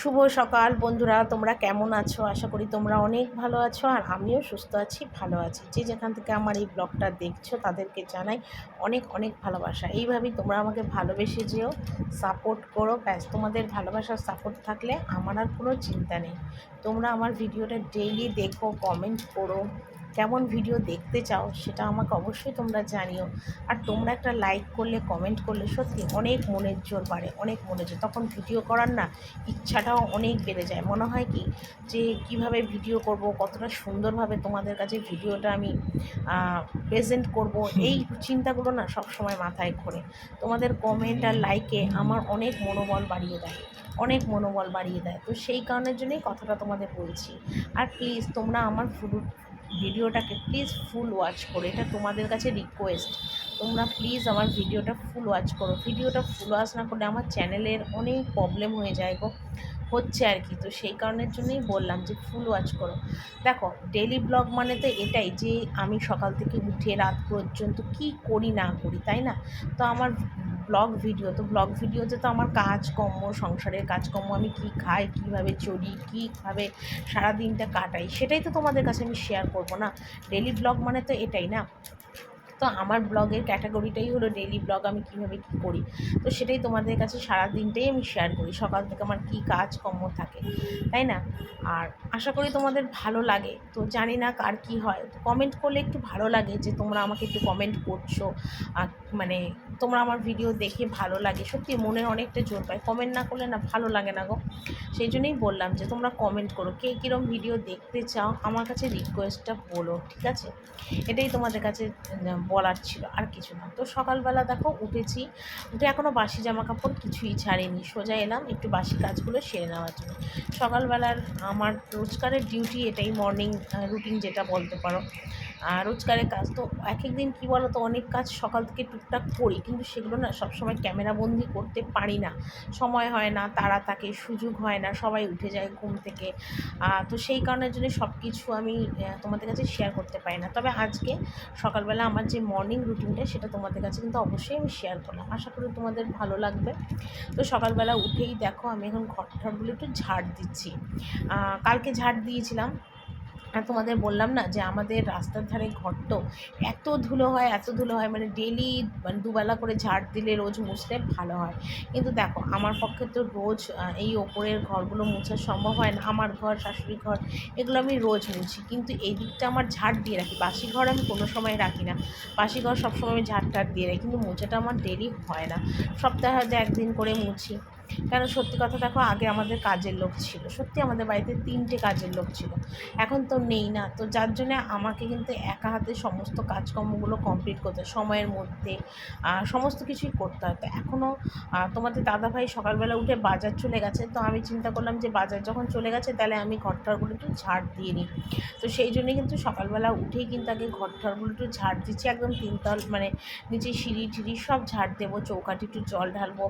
শুভ সকাল বন্ধুরা, তোমরা কেমন আছো? আশা করি তোমরা অনেক ভালো আছো আর আমিও সুস্থ আছি, ভালো আছি। যে যেখান থেকে আমার এই ব্লগটা দেখছ, তাদেরকে জানাই অনেক অনেক ভালোবাসা। এইভাবেই তোমরা আমাকে ভালোবেসে যেও সাপোর্ট করো। ব্যাস, তোমাদের ভালোবাসার সাপোর্ট থাকলে আমার আর কোনো চিন্তা নেই। তোমরা আমার ভিডিওটা ডেইলি দেখো কমেন্ট করো। কেমন ভিডিও দেখতে চাও সেটা আমাকে অবশ্যই তোমরা জানিও। আর তোমরা একটা লাইক করলে কমেন্ট করলে সত্যি অনেক মনের জোর বাড়ে, অনেক মনের জোর। তখন ভিডিও করার না ইচ্ছাটাও অনেক বেড়ে যায়। মনে হয় কি যে কীভাবে ভিডিও করব, কতটা সুন্দরভাবে তোমাদের কাছে ভিডিওটা আমি প্রেজেন্ট করব, এই চিন্তাগুলো না সব সময় মাথায় ঘোরে। তোমাদের কমেন্ট আর লাইকে আমার অনেক মনোবল বাড়িয়ে দেয়, অনেক মনোবল বাড়িয়ে দেয়। তো সেই কারণের জন্যই কথাটা তোমাদের বলছি। আর প্লিজ তোমরা আমার ফুল ভিডিওটাকে প্লিজ ফুল ওয়াচ করো। এটা তোমাদের কাছে রিকোয়েস্ট তোমরা প্লিজ আমার ভিডিওটা ফুল ওয়াচ করো। ভিডিওটা ফুল ওয়াচ না করলে আমার চ্যানেলের অনেক প্রবলেম হয়ে যায় গো। হচ্ছে আর কি। তো সেই কারণের জন্যই বললাম যে ফুল ওয়াচ করো। দেখো ডেলি ব্লগ মানে তো এটাই যে আমি সকাল থেকে উঠে রাত পর্যন্ত কি করি না করি, তাই না? তো আমার ব্লগ ভিডিও তো ব্লগ ভিডিওতে তো আমার কাজকর্ম, সংসারের কাজকর্ম, আমি কি খাই, কীভাবে চলি কীভাবে সারাদিনটা কাটাই, সেটাই তো তোমাদের কাছে আমি শেয়ার করব না। ডেলি ব্লগ মানে তো এটাই না। তো আমার ব্লগের ক্যাটাগরিটাই হলো ডেলি ব্লগ, আমি কীভাবে কী করি? তো সেটাই তোমাদের কাছে সারা দিনটাই আমি শেয়ার করি, সকাল থেকে আমার কী কাজকর্ম থাকে, তাই না? আর আশা করি তোমাদের ভালো লাগে, তো জানি না কার কী হয়, তো কমেন্ট করলে একটু ভালো লাগে যে তোমরা আমাকে একটু কমেন্ট করছ মানে তোমরা আমার ভিডিও দেখে ভালো লাগে, সত্যি মনে অনেকটা জোর পায় কমেন্ট না করলে না ভালো লাগে না গো। সেই জন্যই বললাম যে তোমরা কমেন্ট করো, কে কীরকম ভিডিও দেখতে চাও, আমার কাছে রিকোয়েস্টটা বলো, ঠিক আছে? এটাই তোমাদের কাছে বলার ছিল আর কিছু না। তো সকালবেলা দেখো উঠেছি, উঠে এখনও বাসি জামা কাপড় কিছুই ছাড়িনি। সোজা এলাম একটু বাসি কাজগুলো সেরে নেওয়ার জন্য। সকালবেলার আমার রোজগারের ডিউটি এটাই মর্নিং রুটিন যেটা বলতে পারো। রোজগারের কাজ তো এক এক দিন কী বলো তো অনেক কাজ সকাল থেকে টুকটাক করি, কিন্তু সেগুলো না সবসময় ক্যামেরাবন্দি করতে পারি না। সময় হয় না, তারা থাকে, সুযোগ হয় না, সবাই উঠে যায় ঘুম থেকে। তো সেই কারণের জন্য সব কিছু আমি তোমাদের কাছে শেয়ার করতে পারি না। তবে আজকে সকালবেলা আমার যে মর্নিং রুটিনটা সেটা তোমাদের কাছে কিন্তু অবশ্যই আমি শেয়ার করলাম। আশা করি তোমাদের ভালো লাগবে। তো সকালবেলা উঠেই দেখো, আমি এখন ঘর ঠরগুলো একটু ঝাড় দিচ্ছি। কালকে ঝাড় দিয়েছিলাম। আর তোমাদের বললাম না যে আমাদের রাস্তার ধারে ঘরটো এত ধুলো হয়, এত ধুলো হয় মানে ডেলি মানে দুবেলা করে ঝাড় দিলে রোজ মুছলে ভালো হয়। কিন্তু দেখো, আমার পক্ষে তো রোজ এই ওপরের ঘরগুলো মোছার সম্ভব হয় না। আমার ঘর শাশুড়ি ঘর, এগুলো আমি রোজ মুছি। কিন্তু এই দিকটা আমার ঝাড় দিয়ে রাখি। বাসি ঘর আমি কোনো সময় রাখি না। বাসি ঘর সবসময় আমি ঝাড় টাড় দিয়ে রাখি। কিন্তু মোছাটা আমার ডেলি হয় না। সপ্তাহে হয়তো একদিন করে মুছি। কেন সত্যি কথা দেখো, আগে আমাদের কাজের লোক ছিল। সত্যি আমাদের বাড়িতে তিনটে কাজের লোক ছিল। এখন তো নেই না। তো যার জন্যে আমাকে কিন্তু একা হাতে সমস্ত কাজকর্মগুলো কমপ্লিট করতে সময়ের মধ্যে সমস্ত কিছুই করতে হয়। তো এখনও তোমাদের দাদাভাই সকালবেলা উঠে বাজার চলে গেছে। তো আমি চিন্তা করলাম যে বাজার যখন চলে গেছে, তাহলে আমি ঘরটারগুলো একটু ঝাড় দিয়ে নিই। তো সেই জন্যে কিন্তু সকালবেলা উঠেই কিন্তু আগে ঘরটারগুলো একটু ঝাড় দিচ্ছি। একদম তিনতল মানে নিচে সিঁড়ি টিড়ি সব ঝাড় দেবো চৌকাটি একটু জল ঢালবো।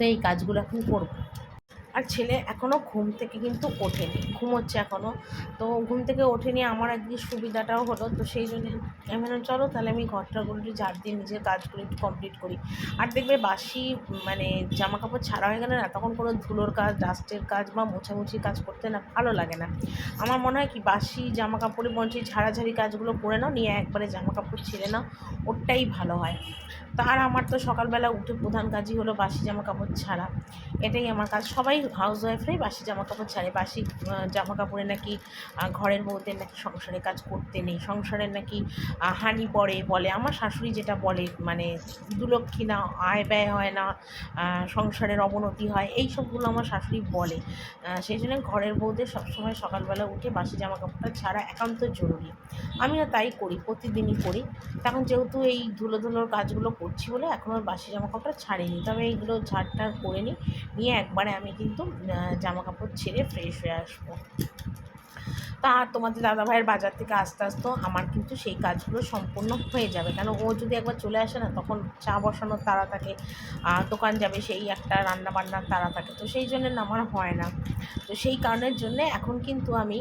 তো এই কাজগুলো এখন করব। আর ছেলে এখনও ঘুম থেকে কিন্তু ওঠেনি, ঘুমোচ্ছে এখনও তো ঘুম থেকে ওঠেনি আমার একদিন সুবিধাটাও হলো, তো সেই জন্য আমি চলো তাহলে আমি ঘরটাগুলো একটু ঝাড় দিয়ে নিজের কাজগুলো একটু কমপ্লিট করি। আর দেখবে বাসি মানে জামা কাপড় ছাড়া হয়ে গেলে না, তখন কোনো ধুলোর কাজ ডাস্টের কাজ বা মোছামুছির কাজ করতে না ভালো লাগে না। আমার মনে হয় কি, বাসি জামা কাপড়ে বলছি ঝাড়াঝাড়ি কাজগুলো করে নাও, নিয়ে একবারে জামা কাপড় ছেড়ে নাও ওটাই ভালো হয়। তার আমার তো সকালবেলা উঠে প্রধান কাজই হলো বাসি জামা কাপড় ছাড়া, এটাই আমার কাজ। সবাই হাউস ওয়াইফরাই বাসি জামা কাপড় ছাড়ে। বাসি জামা কাপড়ে নাকি ঘরের বউদের নাকি সংসারের কাজ করতে নেই। সংসারের নাকি হানি পড়ে বলে। আমার শাশুড়ি যেটা বলে মানে দুলক্ষী না, আয় ব্যয় হয় না সংসারের অবনতি হয়, এই সবগুলো আমার শাশুড়ি বলে। সেই জন্য ঘরের বউদের সবসময় সকালবেলা উঠে বাসি জামা কাপড়টা ছাড়া একান্ত জরুরি। আমিও তাই করি, প্রতিদিনই করি। তখন যেহেতু এই ধুলো ধুলোর কাজগুলো করছি বলে এখন এখনও বাসি জামা কাপড় ছাড়িনি। তবে এইগুলো ঝাড়টার করে নিই। নিয়ে একবারে আমি কিন্তু জামা কাপড় ছেড়ে ফ্রেশ হয়ে আসব। তা আর তোমাদের দাদা ভাইয়ের বাজার থেকে আস্তে আস্তে আমার কিন্তু সেই কাজগুলো সম্পূর্ণ হয়ে যাবে। কেন ও যদি একবার চলে আসে না, তখন চা বসানোর তারা থাকে দোকান যাবে, সেই একটা রান্না বান্নার তারা থাকে। তো সেই জন্য আমার হয় না। তো সেই কারণের জন্যে এখন কিন্তু আমি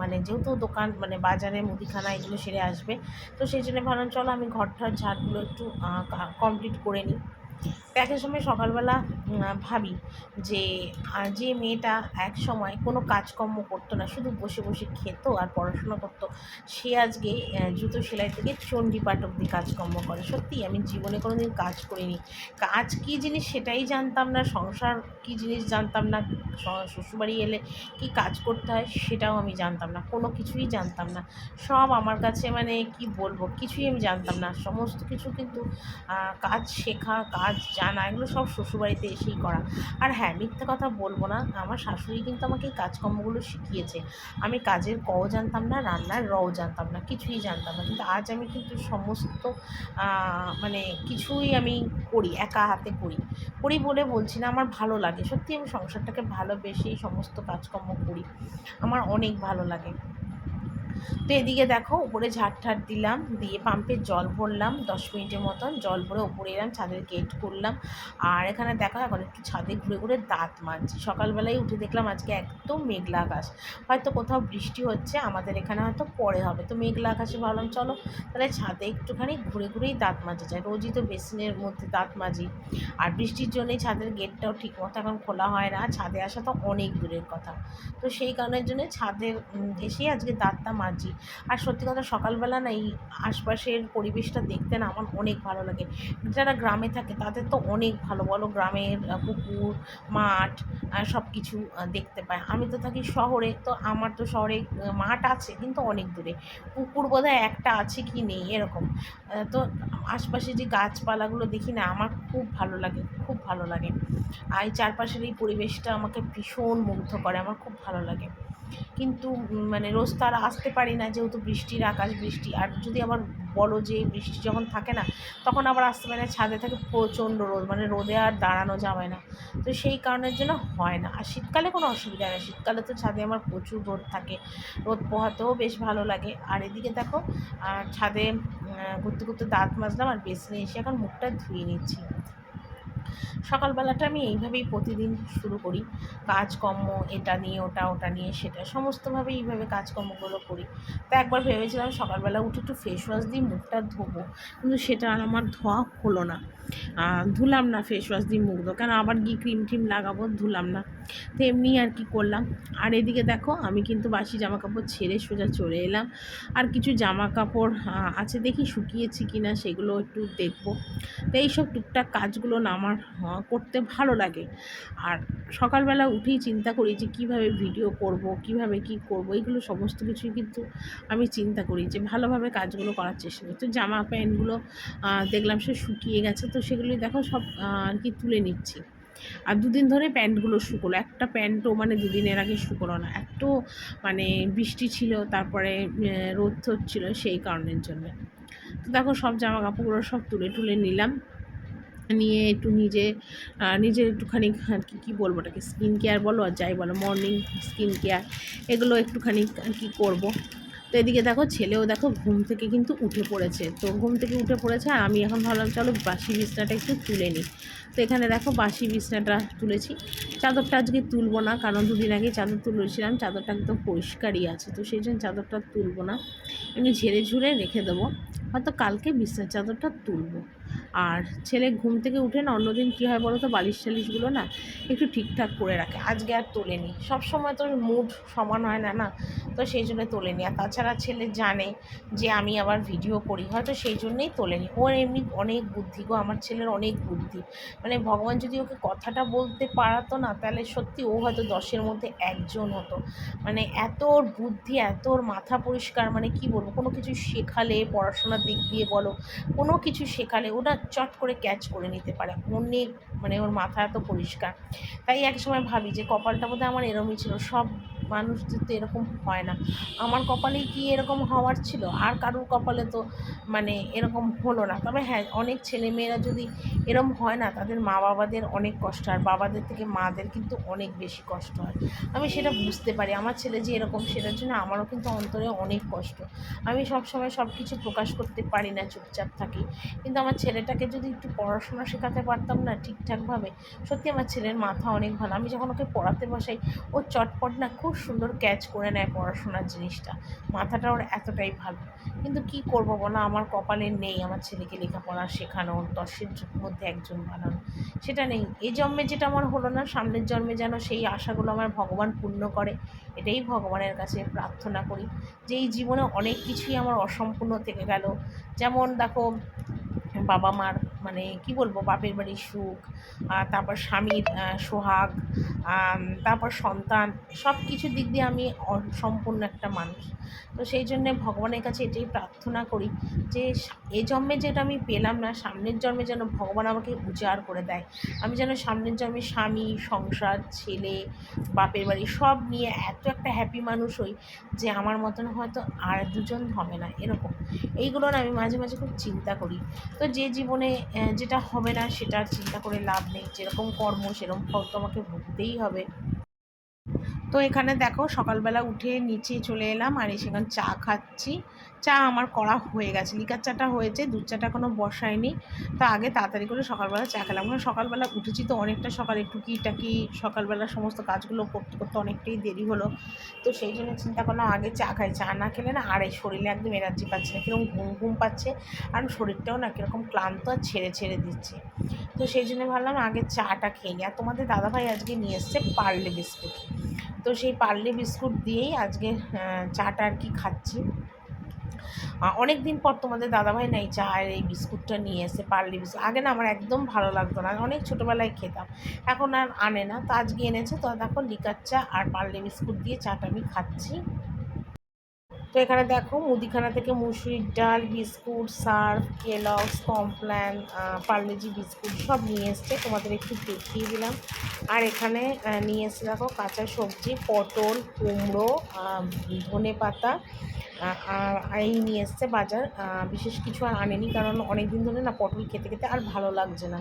মানে যেহেতু দোকান মানে বাজারে মুদিখানা এগুলো সেরে আসবে, তো সেই জন্য ভাবলাম, চলো আমি ঘরটার ঝাড়গুলো একটু কমপ্লিট করে নিই। এক সময় সকালবেলা ভাবি যে যে মেয়েটা এক সময় কোনো কাজকর্ম করতো না, শুধু বসে বসে খেত আর পড়াশোনা করতো, সে আজকে জুতো সেলাই থেকে চণ্ডী পাঠ অব্দি কাজকর্ম করে। সত্যি আমি জীবনে কোনো দিন কাজ করিনি। কাজ কী জিনিস সেটাই জানতাম না, সংসার কী জিনিস জানতাম না শ্বশুরবাড়ি এলে কি কাজ করতে হয় সেটাও আমি জানতাম না, কোনো কিছুই জানতাম না। সব আমার কাছে মানে কি বলব, কিছুই আমি জানতাম না। সমস্ত কিছু কিন্তু কাজ শেখা, কাজ জানা, এগুলো সব শ্বশুরবাড়িতে এসেই করা। আর হ্যাঁ মিথ্যে কথা বলব না, আমার শাশুড়ি কিন্তু আমাকে এই কাজকর্মগুলো শিখিয়েছে। আমি কাজের কও জানতাম না, রান্নার রও জানতাম না, কিছুই জানতাম না। কিন্তু আজ আমি কিন্তু সমস্ত মানে কিছুই আমি করি, একা হাতে করি। করি বলে বলছি না, আমার ভালো লাগে। সত্যি আমি সংসারটাকে ভালোবেসে এই সমস্ত কাজকর্ম করি। আমার অনেক ভালো লাগে। তো এদিকে দেখো, উপরে ঝাড় দিলাম, দিয়ে পাম্পের জল ভরলাম, দশ মিনিটের মতন জল ভরে উপরে এলাম, ছাদের গেট করলাম আর এখানে দেখো, এখন একটু ছাদে ঘুরে ঘুরে দাঁত মাজছি। সকালবেলায় উঠে দেখলাম আজকে একদম মেঘলা আকাশ। হয়তো কোথাও বৃষ্টি হচ্ছে, আমাদের এখানে হয়তো পরে হবে। তো মেঘলা আকাশে ভাবলাম, চলো তাহলে ছাদে একটুখানি ঘুরে ঘুরেই দাঁত মাজা যায় রোজই তো বেসিনের মধ্যে দাঁত মাজি। আর বৃষ্টির জন্যই ছাদের গেটটাও ঠিক মতো এখন খোলা হয় না। ছাদে আসা তো অনেক দূরের কথা। তো সেই কারণের জন্য ছাদের এসেই আজকে দাঁতটা মাজি আর সত্যি কথা সকালবেলা না এই আশপাশের পরিবেশটা দেখতে না আমার অনেক ভালো লাগে। যারা গ্রামে থাকে তাদের তো অনেক ভালো। বলো গ্রামের পুকুর, মাঠ সব কিছু দেখতে পায়। আমি তো থাকি শহরে, তো আমার তো শহরে মাঠ আছে কিন্তু অনেক দূরে। পুকুর বোধহয় একটা আছে কি নেই এরকম। তো আশপাশে যে গাছপালাগুলো দেখি না আমার খুব ভালো লাগে, খুব ভালো লাগে। আর চারপাশের এই পরিবেশটা আমাকে ভীষণ মুগ্ধ করে, আমার খুব ভালো লাগে। কিন্তু মানে রোজ তো আর আসতে পারি না, যেহেতু বৃষ্টির আকাশ বৃষ্টি। আর যদি আবার বলো যে বৃষ্টি যখন থাকে না, তখন আবার আসতে পারে না ছাদে থাকে প্রচণ্ড রোদ মানে রোদে আর দাঁড়ানো যাবে না। তো সেই কারণের জন্য হয় না। আর শীতকালে কোনো অসুবিধা নেই। শীতকালে তো ছাদে আমার প্রচুর রোদ থাকে। রোদ পোহাতেও বেশ ভালো লাগে। আর এদিকে দেখো আর ছাদে ঘুরতে ঘুরতে দাঁত মাজলাম আর বেসিনে এসে এখন মুখটা ধুয়ে নিচ্ছি। সকালবেলাটা আমি এইভাবেই প্রতিদিন শুরু করি। কাজকর্ম, এটা নিয়ে, ওটা ওটা নিয়ে, সেটা সমস্তভাবে এইভাবে কাজকর্মগুলো করি। তো একবার ভেবেছিলাম সকালবেলা উঠে একটু ফেস ওয়াশ দিয়ে মুখটা ধোবো, কিন্তু সেটা আর আমার ধোয়া হলো না। ধুলাম না ফেস ওয়াশ দিয়ে মুখ ধো কেন আবার গিয়ে ক্রিম ট্রিম লাগাবো? ধুলাম না। তো এমনি আর কি করলাম। আর এদিকে দেখো, আমি কিন্তু বাসি জামা কাপড় ছেড়ে সোজা চলে এলাম। আর কিছু জামা কাপড় আছে দেখি শুকিয়েছি কি না সেগুলো একটু দেখব। তো এইসব টুকটাক কাজগুলো না আমার করতে ভালো লাগে। আর সকালবেলা উঠেই চিন্তা করি যে কীভাবে ভিডিও করব, কীভাবে কি করব, এগুলো সমস্ত কিছুই কিন্তু আমি চিন্তা করি যে ভালোভাবে কাজগুলো করার চেষ্টা করি। তো জামা প্যান্টগুলো দেখলাম সে শুকিয়ে গেছে, তো সেগুলি দেখো সব আর কি তুলে নিচ্ছি। আর দুদিন ধরে প্যান্টগুলো শুকোলো। একটা প্যান্টও মানে দুদিনের আগে শুকোলো না। এত মানে বৃষ্টি ছিল, তারপরে রোদ ছিল সেই কারণের জন্য। তো দেখো সব জামা কাপড়গুলো সব তুলে তুলে নিলাম। নিয়ে একটু নিজে নিজের একটুখানি আর কি, কী বলব ওটাকে? স্কিন কেয়ার বলো আর যাই বলো মর্নিং স্কিন কেয়ার এগুলো একটুখানি আর কি করব। তো এদিকে দেখো ছেলেও দেখো ঘুম থেকে কিন্তু উঠে পড়েছে। তো ঘুম থেকে উঠে পড়েছে আর আমি এখন ভাবলাম, চলো বাসি বিছনাটা একটু তুলে নিই। তো এখানে দেখো বাসি বিছনাটা তুলেছি। চাদরটা আজকে তুলবো না, কারণ দুদিন আগে চাদর তুলেছিলাম। চাদরটা একদম পরিষ্কারই আছে, তো সেই জন্য চাদরটা তুলবো না। এমনি ঝেড়ে ঝুড়ে রেখে দেবো। হয়তো কালকে বিছনার চাদরটা তুলবো। আর ছেলে ঘুম থেকে উঠে না, অন্যদিন কী হয় বলো তো বালিশ টালিশগুলো না একটু ঠিকঠাক করে রাখে। আজকে আর তোলেনি। সব সময় তো মুড সমান হয় না না? তো সেই জন্য তোলেনি। আর তাছাড়া ছেলে জানে যে আমি আবার ভিডিও করি, হয়তো সেই জন্যই তোলেনি। ওর এমনি অনেক বুদ্ধি গো, আমার ছেলের অনেক বুদ্ধি। মানে ভগবান যদি ওকে কথাটা বলতে পারাতো না, তাহলে সত্যি ও হয়তো দশের মধ্যে একজন হতো। মানে এত ওর বুদ্ধি, এত ওর মাথা পরিষ্কার মানে কি বলব, কোনো কিছু শেখালে, পড়াশোনার দিক দিয়ে বলো, কোনো কিছু শেখালে ওটা চট করে ক্যাচ করে নিতে পারে। অনেক মানে ওর মাথা এত পরিষ্কার। তাই এক সময় ভাবি যে কপালটা বোধহয় আমার এরমই ছিল। সব মানুষদের তো এরকম হয় না। আমার কপালেই কি এরকম হওয়ার ছিল? আর কারোর কপালে তো মানে এরকম হলো না। তবে হ্যাঁ অনেক ছেলেমেয়েরা যদি এরকম হয় না, তাদের মা বাবাদের অনেক কষ্ট আর বাবাদের থেকে মাদের কিন্তু অনেক বেশি কষ্ট হয়। আমি সেটা বুঝতে পারি। আমার ছেলে যে এরকম, সেটার জন্য আমারও কিন্তু অন্তরে অনেক কষ্ট। আমি সব সময় সব কিছু প্রকাশ করতে পারি না, চুপচাপ থাকি। কিন্তু আমার ছেলেটাকে যদি একটু পড়াশোনা শেখাতে পারতাম না ঠিকঠাকভাবে, সত্যি আমার ছেলের মাথা অনেক ভালো। আমি যখন ওকে পড়াতে বসাই, ও চটপট না, খুব সুন্দর ক্যাচ করে নেয় পড়াশোনার জিনিসটা। মাথাটা ওর এতটাই ভালো। কিন্তু কি করব বলো? আমার কপালে নেই আমার ছেলেকে লেখাপড়া শেখানো দশের মধ্যে একজন বানানো। সেটা নেই। এই জন্মে যেটা আমার হলো না, সামনের জন্মে যেন সেই আশাগুলো আমার ভগবান পূর্ণ করে, এটাই ভগবানের কাছে প্রার্থনা করি। যে এই জীবনে অনেক কিছুই আমার অসম্পূর্ণ থেকে গেল। যেমন দেখো, বাবা মার মানে কি বলব, বাপের বাড়ির সুখ তারপর স্বামীর সোহাগ তারপর সন্তান সব কিছু দিক দিয়ে আমি সম্পূর্ণ একটা মানুষ। তো সেই জন্যে ভগবানের কাছে এটাই প্রার্থনা করি যে, এ জন্মে যেটা আমি পেলাম না, সামনের জন্মে যেন ভগবান আমাকে উজাড় করে দেয়। আমি যেন সামনের জন্মে স্বামী, সংসার, ছেলে, বাপের বাড়ি সব নিয়ে এত একটা হ্যাপি মানুষ হই যে, আমার মতন হয়তো আর দুজন হবে না, এরকম। এইগুলো আমি মাঝে মাঝে খুব চিন্তা করি। তো যে জীবনে যেটা হবে না সেটা চিন্তা করে লাভ নেই। যেরকম কর্ম, সেরকম ফল তোমাকে ভুগতেই হবে। তো এখানে দেখো, সকালবেলা উঠে নিচে চলে এলাম আর সেখানে চা খাচ্ছি। চা আমার করা হয়ে গেছে। লিকার চাটা হয়েছে, দুধ চাটা কোনো বসায়নি। তো আগে তাড়াতাড়ি করে সকালবেলা চা খেলাম। কারণ সকালবেলা উঠেছি তো অনেকটা সকালে টুকি টাকি সকালবেলা সমস্ত কাজগুলো করতে করতে অনেকটাই দেরি হলো। তো সেই জন্য চিন্তা করলাম আগে চা খাই। চা না খেলে না আর এই শরীরে একদম এনার্জি পাচ্ছে না, কীরকম ঘুম ঘুম পাচ্ছে আর শরীরটাও না কীরকম ক্লান্ত আর ছেড়ে ছেড়ে দিচ্ছে। তো সেই জন্য ভাবলাম আগে চাটা খেয়ে নিই। আর তোমাদের দাদাভাই আজকে নিয়ে এসছে পার্লে বিস্কুট। তো সেই পার্লে বিস্কুট দিয়েই আজকে চাটা আর কি খাচ্ছি। অনেক দিন পর তোমাদের দাদাভাই নাই চা আর এই বিস্কুটটা নিয়ে এসে পার্লি বিস্কুট। আগে না আমার একদম ভালো লাগতো না, অনেক ছোটোবেলায় খেতাম। এখন আর আনে না, তো আজকে এনেছে, তো দেখো লিকার চা আর পার্লি বিস্কুট দিয়ে চাটা আমি খাচ্ছি। তো এখানে দেখো মুদিখানা থেকে মুসুরির ডাল, biscuit, Surf Kellogg's Complan Parle G biscuit সব নিয়ে এসছে, তোমাদের একটু দেখিয়ে দিলাম। আর এখানে নিয়ে এসছে দেখো কাঁচা সবজি, পটল, কুমড়ো ধনে পাতা এই নিয়ে এসছে বাজার। বিশেষ কিছু আর আনেনি কারণ অনেক দিন ধরে না পটল খেতে খেতে আর ভালো লাগছে না।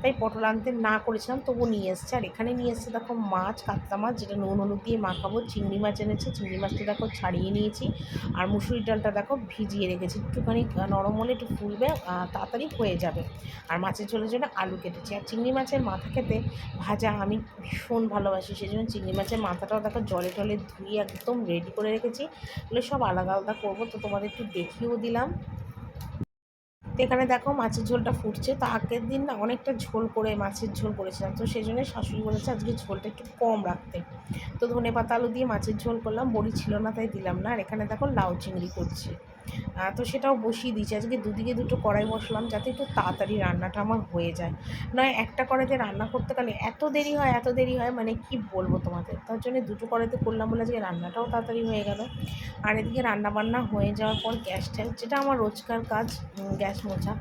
তাই পটল আনতে না করেছিলাম তবু নিয়ে এসছে। আর এখানে নিয়ে এসছে দেখো মাছ, কাতলা মাছ, যেটা নুন, হলুদ দিয়ে মাখাবো। চিংড়ি মাছ এনেছে, চিংড়ি মাছটা দেখো ছাড়িয়ে নিয়েছি। আর মুসুরির ডালটা দেখো ভিজিয়ে রেখেছি। একটুখানি নরম হলে একটু ফুলবে তাড়াতাড়ি হয়ে যাবে। আর মাছের ঝোলের জন্য আলু কেটেছি। আর চিংড়ি মাছের মাথা খেতে ভাজা আমি ভীষণ ভালোবাসি, সেই জন্য চিংড়ি মাছের মাথাটাও দেখো জলে টলে ধুয়ে একদম রেডি করে রেখেছি। এগুলো সব আলাদা আলাদা আলাদা করব, তো তোমাদের একটু দেখিয়েও দিলাম। এখানে দেখো মাছের ঝোলটা ফুটছে, তো আগের দিন না অনেকটা ঝোল করে মাছের ঝোল করেছিলাম, তো সেই জন্য শাশুড়ি বলেছে আজকে ঝোলটা একটু কম রাখতে। তো ধনে পাতা আলু দিয়ে মাছের ঝোল করলাম, বড়ি ছিল না তাই দিলাম না, আর এখানে দেখো লাউ চিংড়ি করছি। তো সেটাও বসিয়ে দিয়েছি। আজকে দুদিকে দুটো কড়াই বসলাম যাতে একটু তাড়াতাড়ি রান্নাটা আমার হয়ে যায়। নয়, একটা কড়াইতে রান্না করতে গেলে এত দেরি হয়, এত দেরি হয় মানে কি বলব তোমাদের? তার জন্য দুটো কড়াইতে করলাম বলে আজকে রান্নাটাও তাড়াতাড়ি হয়ে গেল। আর এদিকে রান্না বান্না হয়ে যাওয়ার পর গ্যাসটা যেটা আমার রোজকার কাজ গ্যাস মোছা,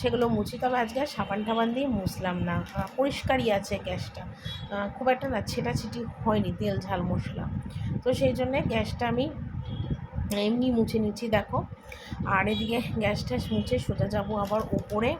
সেগুলো মুছি। তবে আজকে আর সাবান টাবান দিয়ে মুছলাম না। পরিষ্কারই আছে গ্যাসটা। খুব একটা না ছেটাছিটি হয়নি তেল ঝাল মশলা। তো সেই জন্যে গ্যাসটা আমি এমনি মুছে নিচ্ছি দেখো। আর এদিকে গ্যাস ট্যাস মুছে সোজা যাব আবার ওপরে।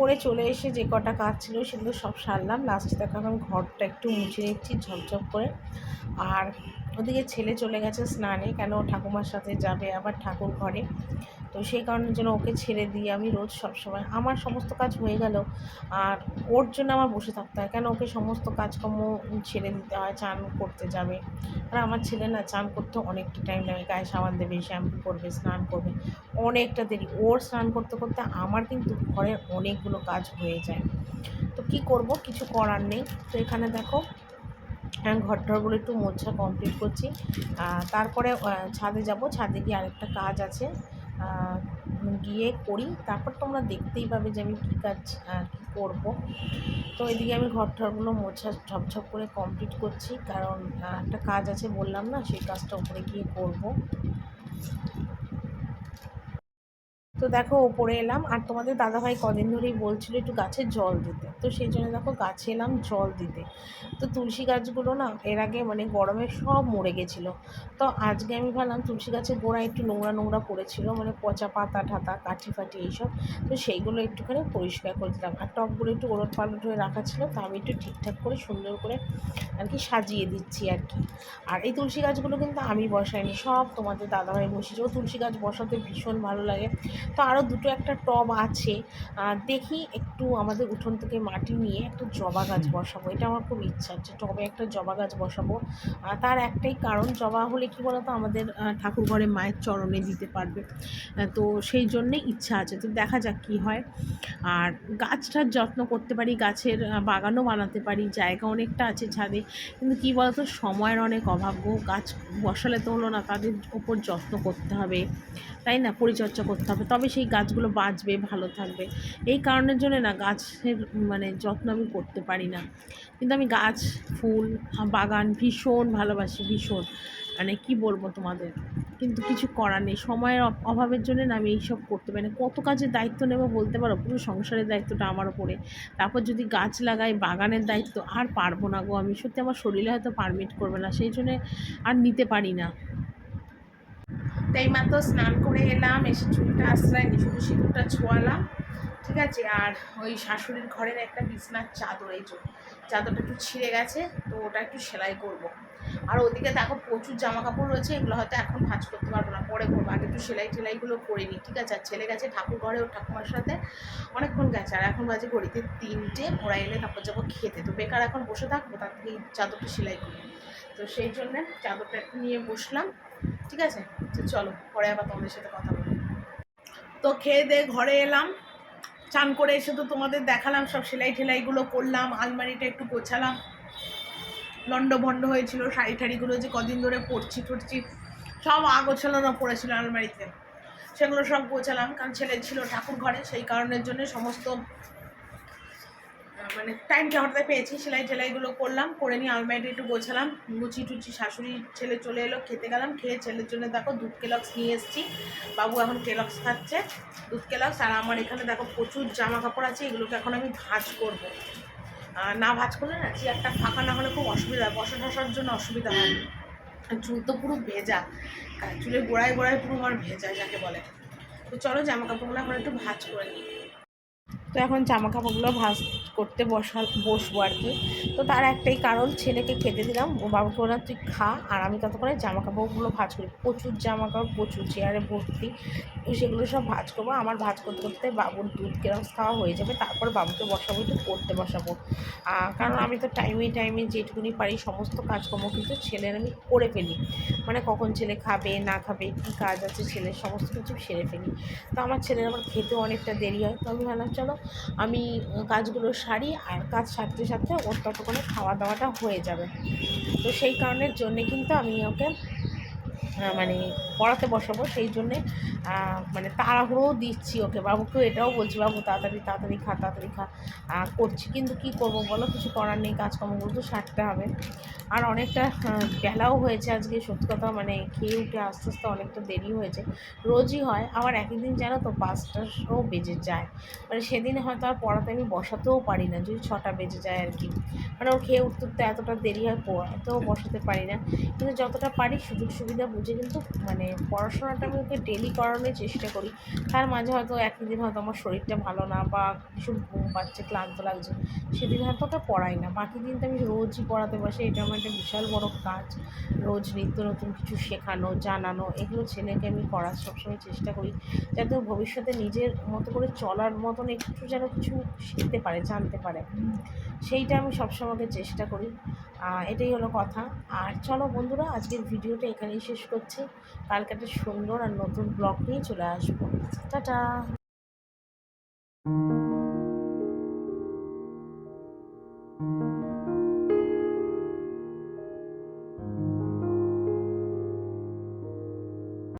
তো ওপরে চলে এসে যে কটা কাজ ছিল সেগুলো সব সারলাম। লাস্টে দেখো এখন ঘরটা একটু মুছে নিচ্ছি, ঝকঝক করে। আর ওদিকে ছেলে চলে গেছে স্নানে, কেন ঠাকুমার সাথে যাবে? আবার ঠাকুর ঘরে। তো সেই কারণের জন্য ওকে ছেড়ে দিয়ে আমি রোজ সবসময়। আমার সমস্ত কাজ হয়ে গেল আর ওর জন্য আমার বসে থাকতে হয়। কেন ওকে সমস্ত কাজকর্ম ছেড়ে দিতে হয়, চান করতে যাবে। আর আমার ছেলে না চান করতে অনেকটা টাইম লাগে। গায়ে সাবান দেবে শ্যাম্পু করবে, স্নান করবে। অনেকটা দেরি। ওর স্নান করতে করতে আমার কিন্তু ঘরের অনেকগুলো কাজ হয়ে যায়। তো কি করব? কিছু করার নেই। তো এখানে দেখো আমি ঘর টরগুলো একটু মোছা কমপ্লিট করছি। তারপরে ছাদে যাব। ছাদে গিয়ে আরেকটা কাজ আছে। গিয়ে করি। তারপর তোমরা দেখতেই পাবে যে আমি কী কাজ কী করব। তো এদিকে আমি ঘর ঠরগুলো মোছা, ঝপঝপ করে কমপ্লিট করছি। কারণ একটা কাজ আছে বললাম না, সেই কাজটা উপরে গিয়ে করব। তো দেখো, ওপরে এলাম। আর তোমাদের দাদাভাই কদিন ধরেই বলছিল একটু গাছে জল দিতে। তো সেই জন্য দেখো, গাছে এলাম জল দিতে। তো তুলসী গাছগুলো না, এর আগে মানে গরমে সব মরে গেছিল। তো আজকে আমি ভাবলাম তুলসী গাছের গোড়ায় একটু নোংরা নোংরা পড়েছিল মানে পচা পাতা ঠাতা, কাঠি ফাটি এইসব। তো সেইগুলো একটুখানি পরিষ্কার করে দিলাম। আর টবগুলো একটু ওলট পালট হয়ে রাখা ছিল, তা আমি একটু ঠিকঠাক করে সুন্দর করে আর কি সাজিয়ে দিচ্ছি আর কি। আর এই তুলসী গাছগুলো কিন্তু আমি বসাইনি, সব তোমাদের দাদাভাই বসেছে ও তুলসী গাছ বসাতে ভীষণ ভালো লাগে। তো আরও দুটো একটা টব আছে। দেখি একটু আমাদের উঠোন থেকে মাটি নিয়ে একটা জবা গাছ বসাবো। এটা আমার খুব ইচ্ছা আছে টবে একটা জবা গাছ বসাবো। তার একটাই কারণ জবা হলে কি বলতো আমাদের ঠাকুর ঘরে মায়ের চরণে দিতে পারবে। তো সেই জন্যে ইচ্ছা আছে। তো দেখা যাক কী হয়। আর গাছটার যত্ন করতে পারি গাছের বাগানও বানাতে পারি। জায়গা অনেকটা আছে ছাদে। কিন্তু কী বলতো সময়ের অনেক অভাব গাছ বসালে তো হলো না তাদের ওপর যত্ন করতে হবে। তাই না? পরিচর্যা করতে হবে। তবে সেই গাছগুলো বাঁচবে, ভালো থাকবে। এই কারণের জন্য না গাছের মানে যত্ন আমি করতে পারি না। কিন্তু আমি গাছ, ফুল, বাগান ভীষণ ভালোবাসি, ভীষণ। মানে কি বলব তোমাদের? কিন্তু কিছু করার নেই। সময়ের অভাবের জন্য না আমি এইসব করতে পারি না। কত কাজের দায়িত্ব নেব বলতে পারো? পুরো সংসারের দায়িত্বটা আমার ওপরে। তারপর যদি গাছ লাগাই, বাগানের দায়িত্ব আর পারব না গো আমি। সত্যি আমার শরীরে হয়তো পারমিট করবে না। সেই জন্যে আর নিতে পারি না। তো এইমাত্র স্নান করে এলাম, এসে চুলটা আশ্রয় আশ্রয়নি শুধু সিঁদুরটা ছোয়ালাম, ঠিক আছে? আর ওই শাশুড়ির ঘরের একটা বিছনার চাদর, এই চাদরটা একটু ছিঁড়ে গেছে, তো ওটা একটু সেলাই করব। আর ওদিকে দেখো প্রচুর জামা কাপড় রয়েছে, এগুলো হয়তো এখন ভাঁজ করতে পারব না, পরে করব। আগে একটু সেলাই টেলাইগুলো করে নিই, ঠিক আছে? আর ছেলে গেছে ঠাকুর ঘরে, ওর ঠাকুমার সাথে অনেকক্ষণ গেছে, আর এখন বাজে ঘড়িতে তিনটে, ওরা এলে তারপর যাব খেতে। তো বেকার এখন বসে থাকব, তার থেকে চাদরটা সেলাই করি। তো সেই জন্যে চাদরটা একটু নিয়ে বসলাম। ঠিক আছে? তো চলো, পরে আবার তোমাদের সাথে কথা বলি। তো খেয়ে দিয়ে ঘরে এলাম, চান করে এসে তো তোমাদের দেখালাম, সব সেলাই ঠেলাইগুলো করলাম, আলমারিটা একটু গোছালাম। লন্ড ভন্ড হয়েছিল, শাড়ি ঠাড়িগুলো যে কদিন ধরে পরছি টরছি সব আগোছালানো পড়েছিল আলমারিতে। সেগুলো সব গোছালাম, কারণ ছেলে ছিল ঠাকুর ঘরে সেই কারণের জন্য সমস্ত মানে টাইমটা হঠাৎ পেয়েছি, সেলাই টেলাইগুলো করলাম, করে নিয়ে আলমারিটা একটু গোছালাম লুচি টুচি শাশুড়ি, ছেলে চলে এলো, খেতে গেলাম, খেয়ে ছেলের জন্য দেখো দুধ কেলক্স নিয়ে এসেছি। বাবু এখন কেলক্স খাচ্ছে, দুধ কেলক্স, আর আমার এখানে দেখো প্রচুর জামা কাপড় আছে, এগুলোকে এখন আমি ভাজ করব। না ভাজ করলে না চেয়ারটা ফাঁকা না হলে খুব অসুবিধা হয়, বসা টসার জন্য অসুবিধা হয়। চুল তো পুরো ভেজা চুলের গোড়ায় গোড়ায় পুরো আমার ভেজা, যাকে বলে। তো চলো জামা কাপড়গুলো এখন একটু ভাজ করে নিই। তো এখন জামা কাপড়গুলো ভাঁজ করতে বসা, বসবো আর কি। তো তার একটাই কারণ, ছেলেকে খেতে দিলাম। ও বাবাকে বললাম, তুই খা। আর আমি ততক্ষণে জামা কাপড়গুলো ভাজ করি। প্রচুর জামা কাপড় প্রচুর চেয়ারে ভর্তি। তো সেগুলো সব ভাজ করব। আমার ভাজ করতে করতে বাবুর দুধ কেরম খাওয়া হয়ে যাবে। তারপর বাবুকে বসাবো, একটু পড়তে বসাবো। কারণ আমি তো টাইমে টাইমে যেটুকুনি পারি সমস্ত কাজকর্ম কিন্তু ছেলের আমি করে ফেলি। মানে কখন ছেলে খাবে, না খাবে, কী কাজ আছে, ছেলের সমস্ত কিছু সেরে ফেলি। তো আমার ছেলের আবার খেতেও অনেকটা দেরি হয়। তো আমি ভাবলাম, চলো আমি কাজগুলো সারি আর কাজ সারতে সারতে ওর ততক্ষণে খাওয়া দাওয়াটা হয়ে যাবে। তো সেই কারণের জন্যে কিন্তু আমি ওকে মানে পড়াতে বসাবো, সেই জন্যে মানে তাড়াহুড়োও দিচ্ছি ওকে। বাবুকেও এটাও বলছি, বাবু, তাড়াতাড়ি তাড়াতাড়ি খা তাড়াতাড়ি খা। করছি, কিন্তু কি করব বলো? কিছু করার নেই কাজকর্মগুলো তো সারতে হবে। আর অনেকটা বেলাও হয়েছে আজকে, সত্যি কথা মানে খেয়ে উঠে আস্তে আস্তে অনেকটা দেরি হয়েছে। রোজই হয়, আবার একই দিন জানো তো পাঁচটাও বেজে যায়। মানে সেদিন হয়তো আর পড়াতে আমি বসাতেও পারি না, যদি ছটা বেজে যায় আর কি। মানে ওর খেয়ে উঠতে উঠতে এতটা দেরি হয়, পড়াতেও বসাতে পারি না। কিন্তু যতটা পারি সুযোগ সুবিধা বুঝে রোজে কিন্তু মানে পড়াশোনাটা আমি ওকে ডেলি করানোর চেষ্টা করি। তার মাঝে হয়তো একদিন হয়তো আমার শরীরটা ভালো না বা কিছু ঘুম পাচ্ছে, ক্লান্ত লাগছে, সেদিন হয়তো ওটা পড়াই না। বাকি দিন তো আমি রোজই পড়াতে বসে, এটা আমার একটা বিশাল বড় কাজ। রোজ নিত্য নতুন কিছু শেখানো, জানানো, এগুলো ছেলেকে আমি করার সবসময় চেষ্টা করি, যাতে ভবিষ্যতে নিজের মতো করে চলার মতন একটু যেন কিছু শিখতে পারে, জানতে পারে। সেইটা আমি সবসময়কে চেষ্টা করি। এটাই হলো কথা। আর চলো বন্ধুরা, আজকের ভিডিওটা এখানেই শেষ করছি। কালকে একটা সুন্দর আর নতুন ব্লগ নিয়ে চলে আসব। টাটা!